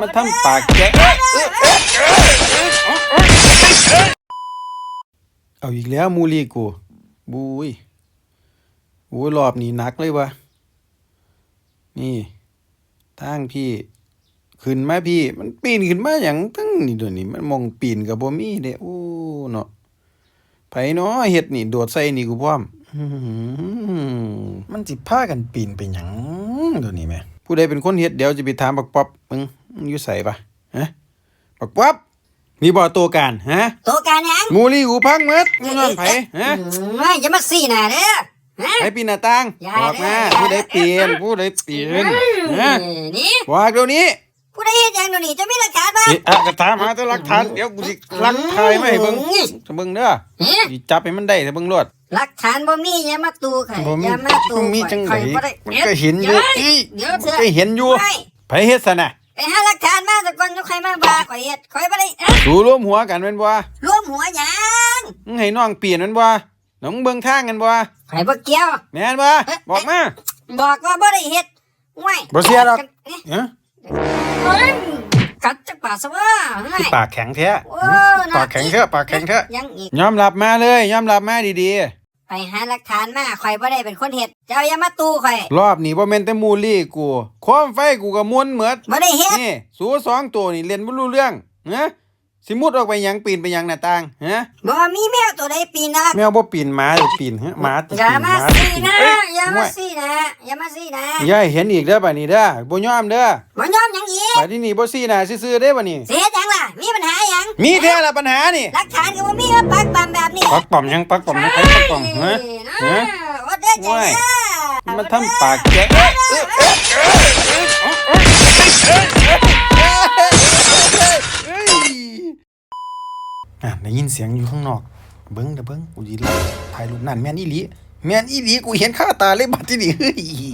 มาทำปากแกะเอาอีกแล้วมูลีกูบุยโอ้ยรอบนี้หนักเลยวะนี่ทางพี่ ขึ้นมาพี่ มันปีนขึ้นมาอย่างตั้งนี่เดี๋ยวนี้มันมองปีนกับบ่มีเด้โอ้เนาะไผเนาะเฮ็ดนี่โดดใส่นี่กูพร้อมมันสิพากันปีนไปหยังเดี๋ยวนี้แหม่ผู้ใดเป็นคนเฮ็ดเดี๋ยวจะไปถามบักป๊อบมึง อยู่ไสปะฮะบักป๊อบมีบ่ตัวการฮะตัวการยังมูลี่กูพังหมดมึงนอนไผฮะอืมอย่ามาซี่หน้าเด้อฮะไผปีนหน้าต่างอย่าบอกมาอย่าผู้ใดปีนผู้ใดปีนฮะเออนี่บอกเดี๋ยวนี้ผู้ใดเฮ็ดหยังเดี๋ยวนี้จะมีหลักฐานบ่นี่อะก็ถามหาแต่หลักฐานเดี๋ยวกูสิหลักถ่ายมาให้เบิ่งอืมจะเบิ่งเด้อฮะสิจับให้มันได้ถ้าเบิ่งรวดหลักฐานบ่มีอย่ามาตู้ข่อยบ่มีอย่ามาตู้บ่มีจังไดข่อยบ่ด้มันก็เห็นอยู่เดี๋วอี้เดี๋ยวมันเถอะก็เห็นอยู่ไม่ไผเฮ็ดซะน่ะ ไปหาหลักฐานมาสักก่อนจะใครมาว่าข่อยเฮ็ดข่อยบ่ได้อะสูรวมหัวกันแม่นบ่รวมหัวหยังมึงให้น้องเปลี่ยนแม่นบ่น้องเบิ่งทางกันบ่ข่อยบ่เกี่ยว แม่นบ่บอกมา บอกว่าบ่ได้เฮ็ดห่วยบ่เสียหรอกนี่ฮะเฮ้ยกัดจักปากซะว่าห่วยปากแข็งแท้โอ้ปากแข็งแท้ปากแข็งแท้ยังอีก ยอมรับมาเลย ยอมรับมาดี ไปหาหลักฐานมาข่อยบ่ได้เป็นคนเฮ็ดเจ้าอย่ามาตู้ข่อยๆรอบนี้บ่แม่นแต่มูลี่กูโคมไฟกูก็ม่วนเหมือดบ่ได้เฮ็ดนี่สูสองตัวนี่เล่นบ่รู้เรื่องฮะสิมุดออกไปหยังปีนไปหยังหน้าต่างฮะบ่มีแมวตัวใดปีนนะแมวบ่ปีนหมาสิปีนฮะหมาสิอย่าปีนหมามาสิซี่ปีนนะเอ้ยอย่าห่มาวยซี่นะอย่ามาซี่นะอย่าให้เห็นอีกเด้อบัดนี้เด้อบ่ยอมเด้อบ่ยอมหยังอีกบัดนี้นี่บ่ซี่หน้าซื่อๆเด้อบัดนี้สิเฮ็ดหยังล่ะมีปัญหาหยัง มีแท้ละปัญหานี่หลักฐานก็ว่ามีว่าปักปั๊มแบบนี้ปักป่อมยังปักป่อมยังใครปักป่อมฮะฮะโอ้เด้อจมันทำปากแกอะได้ยินเสียงอยู่ข้างนอก เบิ้งเด้อเบิ้งกูยินถ่ายรูปนั่นแม่นอีหลีแม่นอีหลีกูเห็นข้าตาเลยบัดที่นี่เฮ้ย